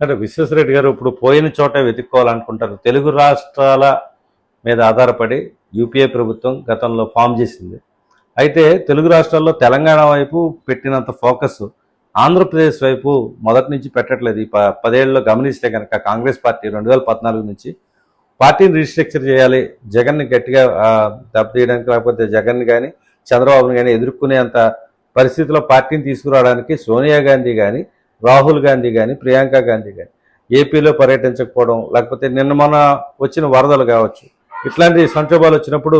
అంటే విశ్వేశ్వరరెడ్డి గారు ఇప్పుడు పోయిన చోట వెతుక్కోవాలనుకుంటారు. తెలుగు రాష్ట్రాల మీద ఆధారపడి యూపీఏ ప్రభుత్వం గతంలో ఫామ్ చేసింది. అయితే తెలుగు రాష్ట్రాల్లో తెలంగాణ వైపు పెట్టినంత ఫోకస్ ఆంధ్రప్రదేశ్ వైపు మొదటి నుంచి పెట్టట్లేదు. ఈ ప పదేళ్ళలో గమనిస్తే కనుక కాంగ్రెస్ పార్టీ రెండు వేల పద్నాలుగు నుంచి పార్టీని రీస్ట్రక్చర్ చేయాలి జగన్ని గట్టిగా దెబ్బతీయడానికి లేకపోతే జగన్ కానీ చంద్రబాబుని కానీ ఎదుర్కొనేంత పరిస్థితిలో పార్టీని తీసుకురావడానికి సోనియా గాంధీ కానీ రాహుల్ గాంధీ కానీ ప్రియాంక గాంధీ కానీ ఏపీలో పర్యటించకపోవడం లేకపోతే నిన్న మొన్న వచ్చిన వరదలు కావచ్చు ఇట్లాంటి సంక్షోభాలు వచ్చినప్పుడు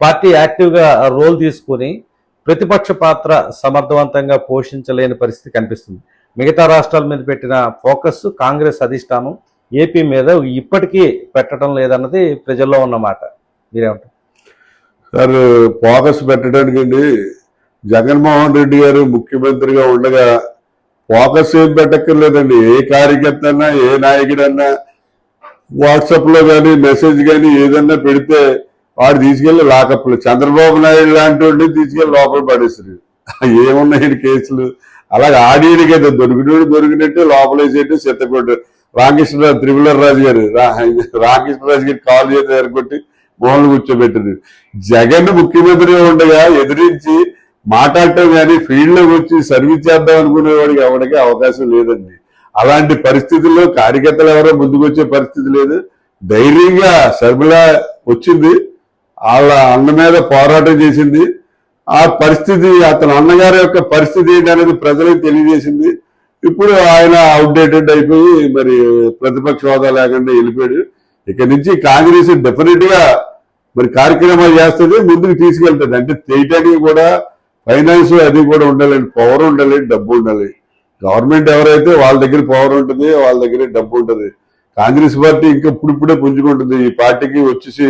పార్టీ యాక్టివ్గా రోల్ తీసుకుని ప్రతిపక్ష పాత్ర సమర్థవంతంగా పోషించలేని పరిస్థితి కనిపిస్తుంది. మిగతా రాష్ట్రాల మీద పెట్టిన ఫోకస్ కాంగ్రెస్ అధిష్టానం ఏపీ మీద ఇప్పటికీ పెట్టడం లేదన్నది ప్రజల్లో ఉన్న మాట. మీరేమంటారు? సార్ ఫోకస్ పెట్టడానికి అండి జగన్మోహన్ రెడ్డి గారు ముఖ్యమంత్రిగా ఉండగా ఫోకస్ ఏం పెట్టక్కర్లేదండి. ఏ కార్యకర్త అన్నా ఏ నాయకుడన్నా వాట్సాప్లో కానీ మెసేజ్ కానీ ఏదన్నా పెడితే వాడు తీసుకెళ్ళి లాకప్లు. చంద్రబాబు నాయుడు లాంటి వాడిని తీసుకెళ్ళి లోపల పడేసారు ఏమున్నాయండి కేసులు? అలాగే ఆడియడికి అయితే దొరికినోడు దొరికినట్టు లోపలేసేట్టు చెత్తకొట్టు రామకృష్ణరాజు త్రిపుల రాజు గారు రా- రామకృష్ణరాజు గారు కాల్ చేసి ఎరగొట్టి మోహన్ కూర్చోబెట్టారు. జగన్ ముఖ్యమంత్రిగా ఉండగా ఎదిరించి మాట్లాడటం కానీ ఫీల్డ్లోకి వచ్చి సర్వీస్ చేద్దాం అనుకునేవాడికి ఎవరికి అవకాశం లేదండి. అలాంటి పరిస్థితుల్లో కార్యకర్తలు ఎవరో ముందుకొచ్చే పరిస్థితి లేదు. ధైర్యంగా శర్మిల వచ్చింది. వాళ్ళ అన్న మీద పోరాటం చేసింది. ఆ పరిస్థితి అతని అన్నగారి యొక్క పరిస్థితి ఏంటి అనేది ప్రజలకు తెలియజేసింది. ఇప్పుడు ఆయన అవుట్డేటెడ్ అయిపోయి మరి ప్రతిపక్ష హోదా లేకుండా వెళ్ళిపోయాడు. ఇక నుంచి కాంగ్రెస్ డెఫినెట్గా మరి కార్యక్రమాలు చేస్తుంది ముందుకు తీసుకెళ్తుంది. అంటే చేయటానికి కూడా ఫైనాన్స్ అది కూడా ఉండాలండి పవర్ ఉండాలి డబ్బు ఉండాలి గవర్నమెంట్ ఎవరైతే వాళ్ళ దగ్గర పవర్ ఉంటుంది వాళ్ళ దగ్గర డబ్బు ఉంటుంది. కాంగ్రెస్ పార్టీ ఇంకా ఇప్పుడిప్పుడే పుంజుకుంటుంది. ఈ పార్టీకి వచ్చేసి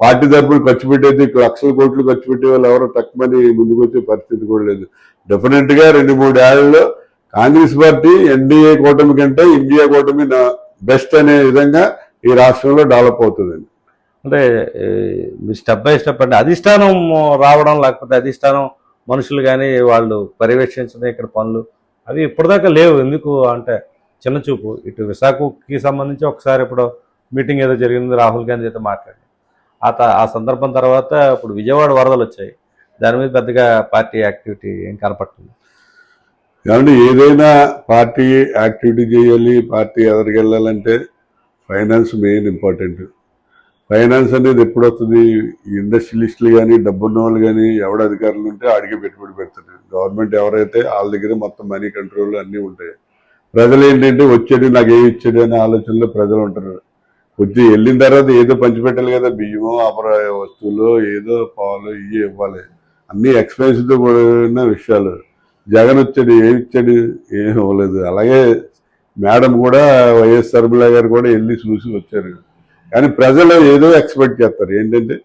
పార్టీ తరఫున ఖర్చు పెట్టేది లక్షల కోట్లు ఖర్చు పెట్టే వాళ్ళు ఎవరో తక్కువని ముందుకు వచ్చే పరిస్థితి కూడా లేదు. డెఫినెట్గా రెండు మూడు ఏళ్ళలో కాంగ్రెస్ పార్టీ ఎన్డీఏ కూటమి కంటే ఇండియా కూటమి బెస్ట్ అనే విధంగా ఈ రాష్ట్రంలో డెవలప్ అవుతుందండి అంటే స్టెప్ బై స్టెప్ అంటే అధిష్టానం రావడం లేకపోతే అధిష్టానం మనుషులు కానీ వాళ్ళు పర్యవేక్షించడం ఇక్కడ పనులు అవి ఇప్పటిదాకా లేవు. ఎందుకు అంటే చిన్న చూపు. ఇటు విశాఖకి సంబంధించి ఒకసారి ఇప్పుడు మీటింగ్ ఏదో జరిగింది రాహుల్ గాంధీ అయితే మాట్లాడి ఆ త- ఆ సందర్భం తర్వాత ఇప్పుడు విజయవాడ వరదలు వచ్చాయి. దాని మీద పెద్దగా పార్టీ యాక్టివిటీ ఏం కనపడుతుంది? కాబట్టి ఏదైనా పార్టీ యాక్టివిటీ చేయాలి పార్టీ ఎదరికెళ్ళాలంటే ఫైనాన్స్ మెయిన్ ఇంపార్టెంట్. ఫైనాన్స్ అనేది ఎప్పుడు వస్తుంది? ఇండస్ట్రియలిస్టులు కానీ డబ్బున్న వాళ్ళు కానీ ఎవడ అధికారులు ఉంటే ఆడికి పెట్టుబడి పెడతారు. గవర్నమెంట్ ఎవరైతే వాళ్ళ దగ్గర మొత్తం మనీ కంట్రోల్ అన్నీ ఉంటాయి. ప్రజలు ఏంటంటే వచ్చాడు నాకు ఏమి ఇచ్చాడు అనే ఆలోచనలో ప్రజలు ఉంటారు. వచ్చి వెళ్ళిన తర్వాత ఏదో పంచిపెట్టాలి కదా బియ్యమో అపర వస్తువులు ఏదో పాలు ఇవి ఇవ్వాలి. అన్ని ఎక్స్పెన్స్తో కూడిన విషయాలు. జగన్ వచ్చాడు ఏమి ఇచ్చాడు ఏం ఇవ్వలేదు. అలాగే మేడం కూడా వైఎస్ శర్మిల గారు కూడా వెళ్ళి చూసి వచ్చారు. కానీ ప్రజలు ఏదో ఎక్స్పెక్ట్ చేస్తారు. ఏంటంటే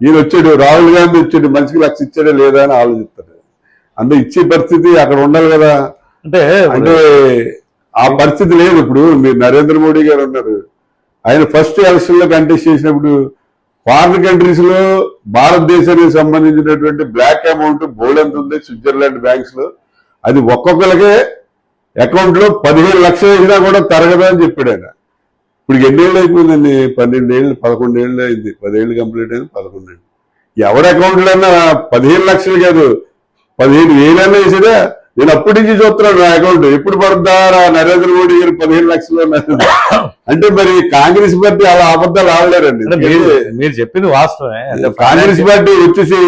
ఈయన వచ్చాడు రాహుల్ గాంధీ వచ్చాడు మనిషికి లక్ష ఇచ్చాడా లేదా అని ఆలోచిస్తారు. అంటే ఇచ్చే పరిస్థితి అక్కడ ఉండాలి కదా. అంటే అంటే ఆ పరిస్థితి లేదు ఇప్పుడు. మీరు నరేంద్ర మోడీ గారు ఉన్నారు. ఆయన ఫస్ట్ ఎలక్షన్లో కంటెస్ట్ చేసినప్పుడు ఫారిన్ కంట్రీస్లో భారతదేశానికి సంబంధించినటువంటి బ్లాక్ అమౌంట్ బోల్డ్ ఎంత ఉంది స్విట్జర్లాండ్ బ్యాంక్స్లో? అది ఒక్కొక్కరికే అకౌంట్లో పదిహేను లక్షలు వేసినా కూడా తరగదు అని చెప్పాడు ఆయన. ఇప్పుడు ఎన్నేళ్ళు అయిపోయిందండి? పన్నెండేళ్ళు పదకొండేళ్ళు అయింది. పదేళ్ళు కంప్లీట్ అయింది పదకొండేళ్ళు. ఎవరి అకౌంట్లో అన్నా పదిహేను లక్షలు కాదు. పదిహేను వేలన్నా వేసాడా నేను అప్పటి నుంచి చూస్తున్నాను నా అకౌంట్. ఎప్పుడు పడుతుందా రా నరేంద్ర మోడీ గారు పదిహేను లక్షలు. అంటే మరి కాంగ్రెస్ పార్టీ అలా అబద్ధాలు ఆడలేరండి. మీరు చెప్పింది వాస్తవమే. కాంగ్రెస్ పార్టీ వచ్చేసి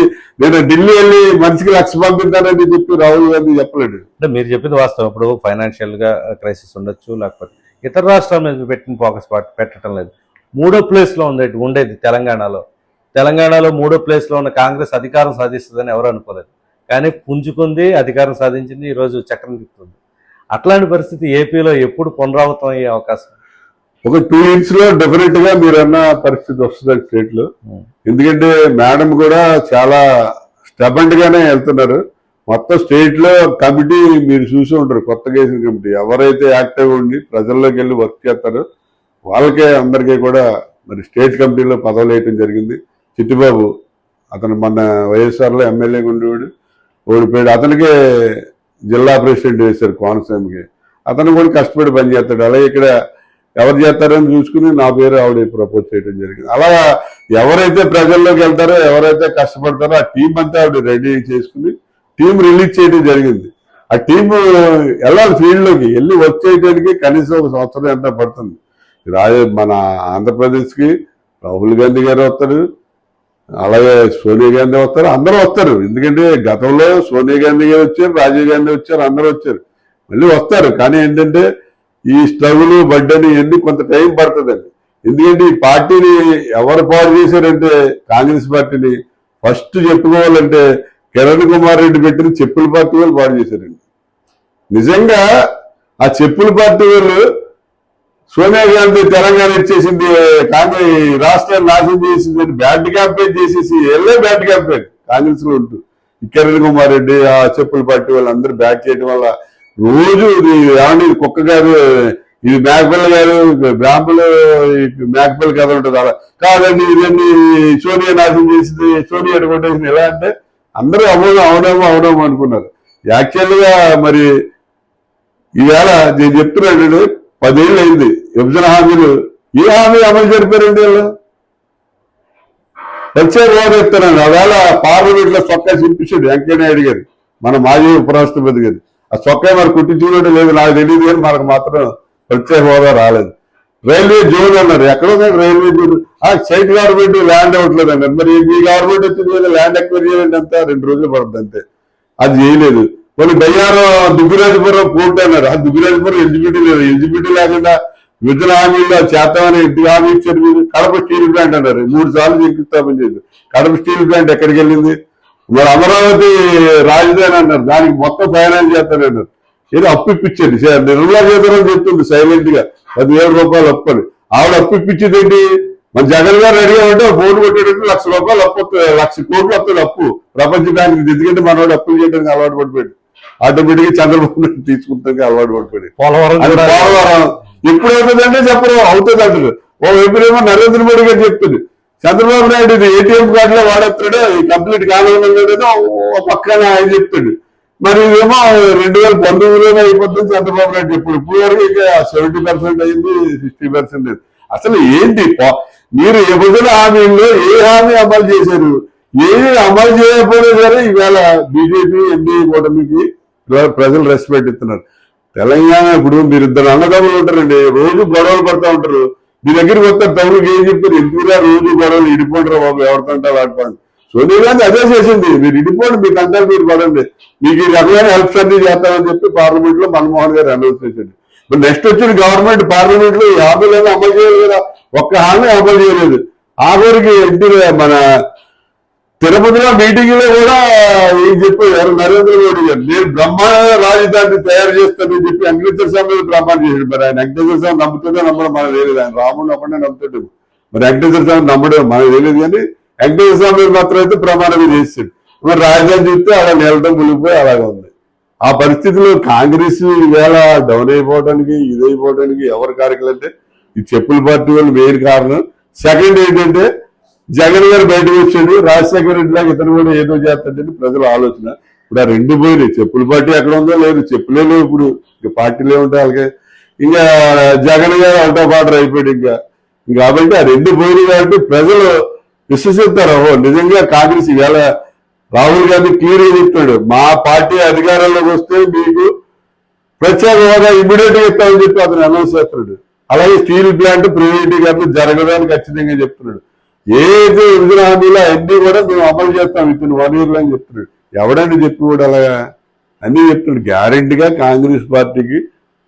నేను ఢిల్లీ వెళ్ళి మనిషికి లక్ష పంపిస్తానని చెప్పి రాహుల్ గాంధీ చెప్పలేడు. అంటే మీరు చెప్పింది వాస్తవం. ఇప్పుడు ఫైనాన్షియల్గా క్రైసిస్ ఉండొచ్చు లేకపోతే ఇతర రాష్ట్రాల మీద పెట్టిన ఫోకస్ పెట్టడం లేదు. మూడో ప్లేస్లో ఉండేది ఉండేది తెలంగాణలో. తెలంగాణలో మూడో ప్లేస్లో ఉన్న కాంగ్రెస్ అధికారం సాధిస్తుందని ఎవరు అనుకోలేదు. కానీ పుంజుకుంది అధికారం సాధించింది ఈ రోజు చక్రం తిప్పుతుంది. అట్లాంటి పరిస్థితి ఏపీలో ఎప్పుడు పునరావృతం అయ్యే అవకాశం? ఒక టూ ఇయర్స్లో డెఫినెట్గా మీరు అన్న పరిస్థితి వస్తుంది స్టేట్లో. ఎందుకంటే మేడం కూడా చాలా స్టెబెంట్ గానే వెళ్తున్నారు. మొత్తం స్టేట్లో కమిటీ మీరు చూసి ఉంటారు కొత్త వేసిన కమిటీ. ఎవరైతే యాక్టివ్ ఉండి ప్రజల్లోకి వెళ్ళి వర్క్ చేస్తారో వాళ్ళకే అందరికీ కూడా మరి స్టేట్ కమిటీలో పదవులు వేయటం జరిగింది. చిట్టిబాబు అతను మన వైఎస్ఆర్లో ఎమ్మెల్యేగా ఉండేవాడు ఓడిపోయాడు. అతనికే జిల్లా ప్రెసిడెంట్ వేశారు కోనసీమకి. అతను కూడా కష్టపడి పనిచేస్తాడు. అలాగే ఇక్కడ ఎవరు చేస్తారని చూసుకుని నా పేరు ఆవిడ ప్రపోజ్ చేయడం జరిగింది. అలా ఎవరైతే ప్రజల్లోకి వెళ్తారో ఎవరైతే కష్టపడతారో ఆ టీం అంతా ఆవిడ రెడీ చేసుకుని టీం రిలీజ్ చేయడం జరిగింది. ఆ టీం వెళ్ళాలి ఫీల్డ్లోకి వెళ్ళి వర్క్ చేయడానికి కనీసం ఒక సంవత్సరం ఎంత పడుతుంది. రాజ మన ఆంధ్రప్రదేశ్కి రాహుల్ గాంధీ గారు వస్తారు అలాగే సోనియా గాంధీ వస్తారు అందరూ వస్తారు. ఎందుకంటే గతంలో సోనియా గాంధీ గారు వచ్చారు రాజీవ్ గాంధీ వచ్చారు అందరూ వచ్చారు. మళ్ళీ వస్తారు. కానీ ఏంటంటే ఈ స్ట్రగుల్ బడ్డని ఎన్ని కొంత టైం పడుతుందండి. ఎందుకంటే ఈ పార్టీని ఎవరు పాడు చేశారంటే కాంగ్రెస్ పార్టీని ఫస్ట్ చెప్పుకోవాలంటే కిరణ్ కుమార్ రెడ్డి పెట్టిన చెప్పుల పార్టీ వాళ్ళు పాడు చేశారండి. నిజంగా ఆ చెప్పుల పార్టీ వాళ్ళు సోనియా గాంధీ తెలంగాణ ఇచ్చేసింది కాంగ్రెస్ ఈ రాష్ట్రాన్ని నాశనం చేసింది అని బ్యాడ్ క్యాంపెయిన్ చేసేసి వెళ్ళే బ్యాడ్ క్యాంపెయిన్ కాంగ్రెస్లో ఉంటూ కిరణ్ కుమార్ రెడ్డి ఆ చెప్పుల పార్టీ వాళ్ళందరూ బ్యాక్ చేయడం వల్ల రోజు ఇది ఏమండి ఇది కుక్క గారు ఇది మేకపల్లి గారు బ్రాహ్మణులు మేకపల్లి కథ ఉంటుంది. అలా కాదండి ఇదండి సోనియా నాశనం చేసింది సోనియా కొట్టేసింది. ఎలా అంటే అందరూ అవును అవునేమో అవునేమో అనుకున్నారు. యాక్చువల్గా మరి ఈవేళ నేను చెప్తున్నాడు పదేళ్ళు అయింది. విభజన హామీలు ఏ హామీ అమలు జరిపారండి వాళ్ళు? వచ్చే రోజు చెప్తున్నాను ఆవేళ పార్లమెంట్లో సొక్కా చింపించాడు వెంకయ్యనాయుడు గారు మన మాజీ ఉపరాష్ట్రపతి గారు. ఆ చొక్కా మరి కుట్టించుకోవడం లేదు నాకు తెలియదు కానీ మనకు మాత్రం ప్రత్యేక హోదా రాలేదు. రైల్వే జోన్ అన్నారు ఎక్కడ ఉన్నాయి రైల్వే జోన్? ఆ స్టేట్ గవర్నమెంట్ ల్యాండ్ అవ్వట్లేదు అన్నారు మరి మీ గవర్నమెంట్ వచ్చింది ల్యాండ్ ఎక్వైర్ చేయాలంటే అంతా రెండు రోజులు పడుతుంది అంతే. అది చేయలేదు. మళ్ళీ బయ్యారం దుగ్గిరాజపురం కోర్టు అన్నారు. ఆ దుగ్గిరాజపురం ఎలిజిబిలిటీ లేదు. ఎలిజిబిలిటీ లేకుండా విధుల హామీల్లో చేద్దామని ఇంటికి హామీ ఇచ్చారు మీరు? కడప స్టీల్ ప్లాంట్ అన్నారు. మూడు సార్లు శంకుస్థాపన చేశారు. కడప స్టీల్ ప్లాంట్ ఎక్కడికి వెళ్ళింది? మరి అమరావతి రాజధాని అన్నారు. దానికి మొత్తం ఫైనాన్స్ చేస్తారన్నారు. ఏదో అప్పు ఇప్పించండి సే- నిర్మలా సీతారామన్ చెప్తుంది సైలెంట్గా పదివేల రూపాయలు అప్పు అని ఆవిడ అప్పు ఇప్పించేది ఏంటి మన జగన్ గారు అంటే ఫోన్ కొట్టేటట్టు లక్ష రూపాయలు అప్పు. లక్ష కోట్లు వస్తుంది అప్పు. ప్రపంచ బ్యాంక్ ఎందుకంటే మనవాడు అప్పులు చేయడానికి అలవాటు పడిపోయాడు. ఆటోమేటిక్గా చంద్రబాబు నాయుడు తీసుకుంటానికి అలవాటు పడిపోయాడు. పోలవరం పోలవరం. ఎప్పుడు అవుతుందంటే చెప్పరు అవుతుంది అంటారు. ఓ వైపునేమో నరేంద్ర మోడీ గారు చెప్తుంది చంద్రబాబు నాయుడు ఇది ఏటీఎం కార్డులో వాడేస్తాడు కంప్లీట్ కావాలన్నదో ఓ పక్కన ఆయన చెప్తాడు. మరి ఇదేమో రెండు వేల పంతొమ్మిదిలోనే అయిపోతుంది చంద్రబాబు నాయుడు చెప్పాడు ఇప్పుడు వరకు ఇక సెవెంటీ పర్సెంట్ అయింది సిక్స్టీ పర్సెంట్ అసలు ఏంటి మీరు విభజన హామీల్లో ఏ హామీ అమలు చేశారు? ఏది అమలు చేయకపోయినా సరే ఈవేళ బీజేపీ ఎన్డీఏ కూటమికి ప్రజలు రెస్పెక్ట్ ఇస్తున్నారు. తెలంగాణ ఇప్పుడు మీరు ఇద్దరు అన్నదమ్ములు ఉంటారండి రోజు గొడవలు పడతా ఉంటారు. మీ దగ్గరికి వస్తారు తమ్ముడికి ఏం చెప్తారు? ఎందుకురా రోజు గొడవలు ఇడిపోంటారు బాబు ఎవరితో వాడుకోండి సోనియా గాంధీ అదే చేసింది. మీరు ఇడిపోండి మీకు అందరూ మీరు పడండి. మీకు ఈ రకమైన హెల్ప్స్ అన్ని చేస్తామని చెప్పి పార్లమెంట్లో మన్మోహన్ గారు అనౌన్స్ చేశాడు ఇప్పుడు నెక్స్ట్ వచ్చిన గవర్నమెంట్ పార్లమెంట్లో ఈ హామీలను అమలు చేయలేదు కదా. ఒక్క హామీ అమలు చేయలేదు. ఆఖరికి ఎన్టీ మన తిరుపతిలో మీటింగ్లో కూడా ఏం చెప్పారు నరేంద్ర మోడీ గారు. నేను బ్రహ్మాండ రాజధాని తయారు చేస్తానని చెప్పి వెంకటేశ్వర స్వామి మీద ప్రమాణం చేశాడు. మరి ఆయన వెంకటేశ్వర స్వామి నమ్ముతుందో నమ్మడం మనకు తెలియదు. ఆయన రాముడు నమ్మడే నమ్ముతాడు. మరి వెంకటేశ్వర స్వామి నమ్మడం మనకు తెలియదు కానీ వెంకటేశ్వర స్వామి మీద మాత్రం అయితే ప్రమాణం చేసింది మరి రాజధాని చూస్తే అలా నిలడం మునిగిపోయి అలాగే ఉంది. ఆ పరిస్థితిలో కాంగ్రెస్ ఈవేళ డౌన్ అయిపోవడానికి ఇదైపోవడానికి ఎవరు కారకులు అంటే ఈ చెప్పుల పార్టీ వాళ్ళు మెయిన్ కారణం. సెకండ్ ఏంటంటే జగన్ గారు బయటకు వచ్చాడు. రాజశేఖర రెడ్డి లాగా ఇతను కూడా ఏదో చేస్తాడని ప్రజల ఆలోచన. ఇప్పుడు ఆ రెండు పోయినాయి. చెప్పుల పార్టీ ఎక్కడ ఉందో లేదు. చెప్పులే లేవు ఇప్పుడు. ఇక పార్టీలే ఉంటాయి అలాగే. ఇంకా జగన్ గారు అవుటో పాటర్ అయిపోయాడు ఇంకా ఇంకా. కాబట్టి ఆ రెండు పోయినాయి కాబట్టి ప్రజలు విశ్వసిస్తారు? నిజంగా కాంగ్రెస్ ఇవాళ రాహుల్ గాంధీ క్లియర్గా చెప్తాడు మా పార్టీ అధికారంలోకి వస్తే మీకు ప్రత్యేక హోదా ఇమీడియట్గా ఇస్తామని చెప్పి అతను అనౌన్స్ చేస్తున్నాడు. అలాగే స్టీల్ ప్లాంట్ ప్రైవేటీకరణ జరగదని ఖచ్చితంగా చెప్తున్నాడు. ఏదైతే విభజన హామీలో అన్ని కూడా మేము అమలు చేస్తాం. ఇతను వన్ ఇయర్లో అని చెప్తున్నాడు. ఎవడని చెప్పి అలాగా? అన్ని చెప్తున్నాడు. గ్యారెంటీగా కాంగ్రెస్ పార్టీకి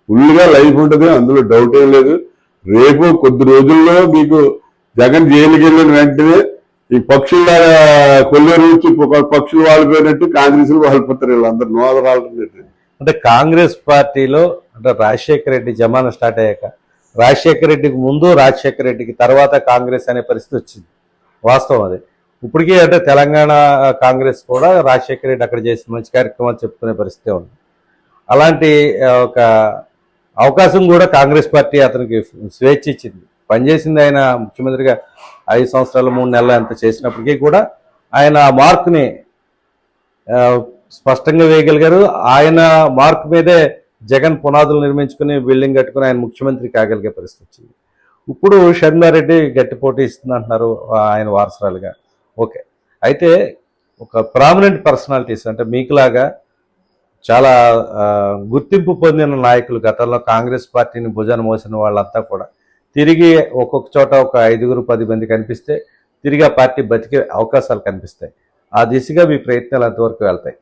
ఫుల్గా లైఫ్ ఉంటుంది. అందులో డౌట్ ఏం లేదు. రేపు కొద్ది రోజుల్లో మీకు జగన్ జైలుకి వెళ్ళిన వెంటనే ఈ పక్షుల్లాగా కొల్లేరు నుంచి పక్షులు వాలిపోయినట్టు కాంగ్రెస్లో వాలిపోతారు వీళ్ళందరూ. నో అంటే కాంగ్రెస్ పార్టీలో అంటే రాజశేఖర రెడ్డి జమానా స్టార్ట్ అయ్యాక రాజశేఖర రెడ్డికి ముందు రాజశేఖర రెడ్డికి తర్వాత కాంగ్రెస్ అనే పరిస్థితి వచ్చింది. వాస్తవం అది. ఇప్పటికీ అంటే తెలంగాణ కాంగ్రెస్ కూడా రాజశేఖర రెడ్డి అక్కడ చేసిన మంచి కార్యక్రమాలు చెప్పుకునే పరిస్థితి ఉంది. అలాంటి ఒక అవకాశం కూడా కాంగ్రెస్ పార్టీ అతనికి స్వేచ్ఛ ఇచ్చింది. పనిచేసింది ఆయన ముఖ్యమంత్రిగా ఐదు సంవత్సరాలు మూడు నెలలు ఎంత చేసినప్పటికీ కూడా ఆయన ఆ మార్క్ని స్పష్టంగా వేయగలిగారు. ఆయన మార్క్ మీదే జగన్ పునాదులు నిర్మించుకుని బిల్డింగ్ కట్టుకుని ఆయన ముఖ్యమంత్రి కాగలిగే పరిస్థితి వచ్చింది. ఇప్పుడు షర్మిలారెడ్డి గట్టి పోటీ ఇస్తుంది అంటున్నారు ఆయన వారసరాలుగా. ఓకే. అయితే ఒక ప్రామినెంట్ పర్సనాలిటీస్ అంటే మీకులాగా చాలా గుర్తింపు పొందిన నాయకులు గతంలో కాంగ్రెస్ పార్టీని భుజాన మోసిన వాళ్ళంతా కూడా తిరిగి ఒక్కొక్క చోట ఒక ఐదుగురు పది మంది కనిపిస్తే తిరిగి ఆ పార్టీ బతికే అవకాశాలు కనిపిస్తాయి. ఆ దిశగా మీ ప్రయత్నాలు అంతవరకు వెళ్తాయి.